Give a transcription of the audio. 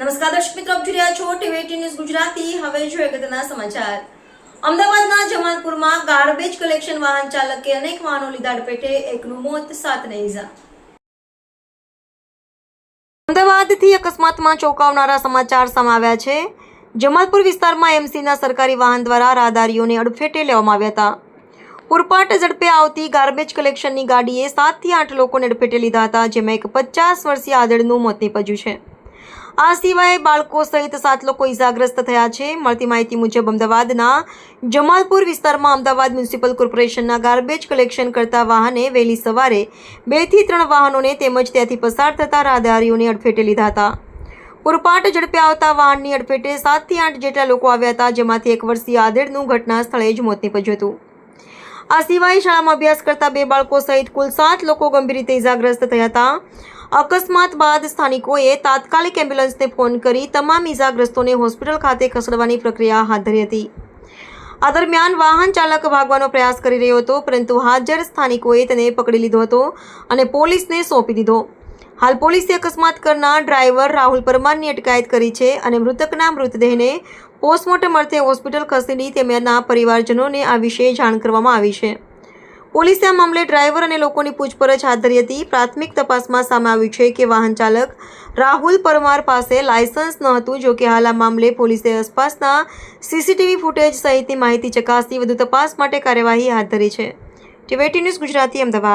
નમસ્કાર, દર્શક મિત્રો, આપ જોઈ રહ્યા છો ટીવી ન્યૂઝ ગુજરાતી. હવે જોઈએ અગત્યના સમાચાર. અમદાવાદના જમાલપુરમાં ગાર્બેજ કલેક્શન વાહન ચાલકે અનેક વાહનો લીધા અડફેટે એકનું મોત, સાતને ઈજા. અમદાવાદથી અકસ્માતમાં ચોંકાવનારા સમાચાર સામે આવ્યા છે. જમાલપુર વિસ્તારમાં એમસીના સરકારી વાહન દ્વારા રાહદારીઓને અડફેટે લેવામાં આવ્યા હતા. પૂરપાટ ઝડપે આવતી ગાર્બેજ કલેક્શનની ગાડીએ સાતથી આઠ લોકોને અડફેટે લીધા હતા, જેમાં એક પચાસ વર્ષીય આદળનું મોત નીપજ્યું છે. આ સિવાય બાળકો સહિત સાત લોકો ઇજાગ્રસ્ત થયા છે. મળતી માહિતી મુજબ અમદાવાદના જમાલપુર વિસ્તારમાં અમદાવાદ મ્યુનિસિપલ કોર્પોરેશનના ગાર્બેજ કલેક્શન કરતા વાહને વહેલી સવારે બેથી ત્રણ વાહનોને તેમજ ત્યાંથી પસાર થતા રાહદારીઓને અડફેટે લીધા હતા. પૂરપાટ ઝડપે આવતા વાહનની અડફેટે સાતથી આઠ જેટલા લોકો આવ્યા હતા, જેમાંથી એક વર્ષીય આધેડનું ઘટના સ્થળે જ મોત નીપજ્યું હતું. આ સિવાય શાળામાં અભ્યાસ કરતા બે બાળકો સહિત કુલ સાત લોકો ગંભીર રીતે ઇજાગ્રસ્ત થયા હતા. અકસ્માત બાદ સ્થાનિકોએ તાત્કાલિક એમ્બ્યુલન્સને ફોન કરી તમામ ઇજાગ્રસ્તોને હોસ્પિટલ ખાતે ખસેડવાની પ્રક્રિયા હાથ ધરી હતી. આ દરમિયાન વાહન ચાલક ભાગવાનો પ્રયાસ કરી રહ્યો હતો, પરંતુ હાજર સ્થાનિકોએ તેને પકડી લીધો હતો અને પોલીસને સોંપી દીધો. હાલ પોલીસે અકસ્માત કરનાર ડ્રાઈવર રાહુલ પરમારની અટકાયત કરી છે અને મૃતકના મૃતદેહને પોસ્ટમોર્ટમ અર્થે હોસ્પિટલ ખસેડી તેમના પરિવારજનોને આ વિશે જાણ કરવામાં આવી છે. પોલીસે આ મામલે ડ્રાઈવર અને લોકોની પૂછપરછ હાથ ધરી હતી. પ્રાથમિક તપાસમાં સામે આવ્યું છે કે વાહન ચાલક રાહુલ પરમાર પાસે લાયસન્સ ન હતું, જો હાલ આ મામલે પોલીસે આસપાસના સીસીટીવી ફૂટેજ સહિતની માહિતી ચકાસી વધુ તપાસ માટે કાર્યવાહી હાથ ધરી છે. ટીવેટી ન્યૂઝ ગુજરાતી અમદાવાદ.